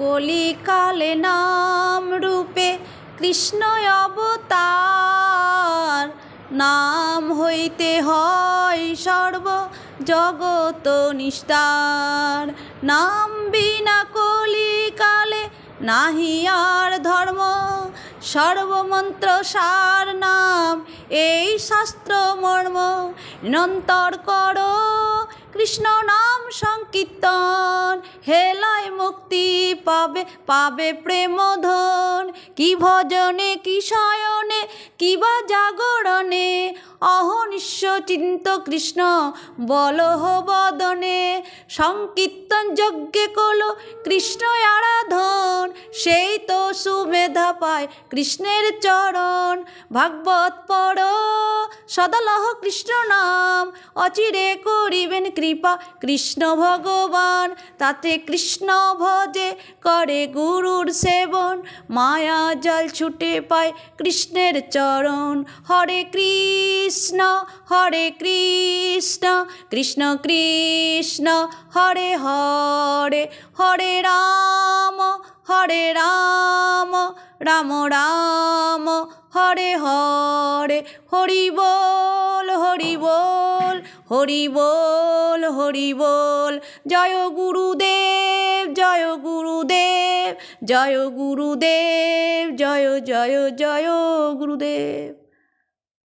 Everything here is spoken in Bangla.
কলিকালে নাম রূপে কৃষ্ণ অবতার। নাম হইতে হয় সর্ব জগত নিস্তার নাম বিনা কলিকালে নাহি আর ধর্ম। সর্বমন্ত্র সার নাম, এই শাস্ত্র মর্ম। নিরন্তর করো কৃষ্ণ নাম সংকীর্তন, হেলায় মুক্তি পাবে পাবে প্রেম ধন কি ভজনে, কি শয়নে, কি বা জাগরণে। অহনিশ্ব চিন্ত কৃষ্ণ বলহ বদনে। সংকীর্তন যজ্ঞে কলো কৃষ্ণ আরাধন। সেই তো সুমেধা পায় কৃষ্ণের চরণ। ভাগবত পড়, সদালহ কৃষ্ণ নাম। অচিরে করিবেন কৃপা কৃষ্ণ ভগবান। তাতে কৃষ্ণ ভজে করে গুরুর সেবন। মায়া জল ছুটে পায় কৃষ্ণের চরণ। হরে কৃষ্ণ হরে কৃষ্ণ কৃষ্ণ কৃষ্ণ, হরে হরে হরে রাম। হরে রাম রাম রাম, হরে হরে, হরি বল হরি বল হরি বল হরি বল। জয় গুরুদেব জয় গুরুদেব জয় গুরুদেব, জয় জয় জয় গুরুদেব।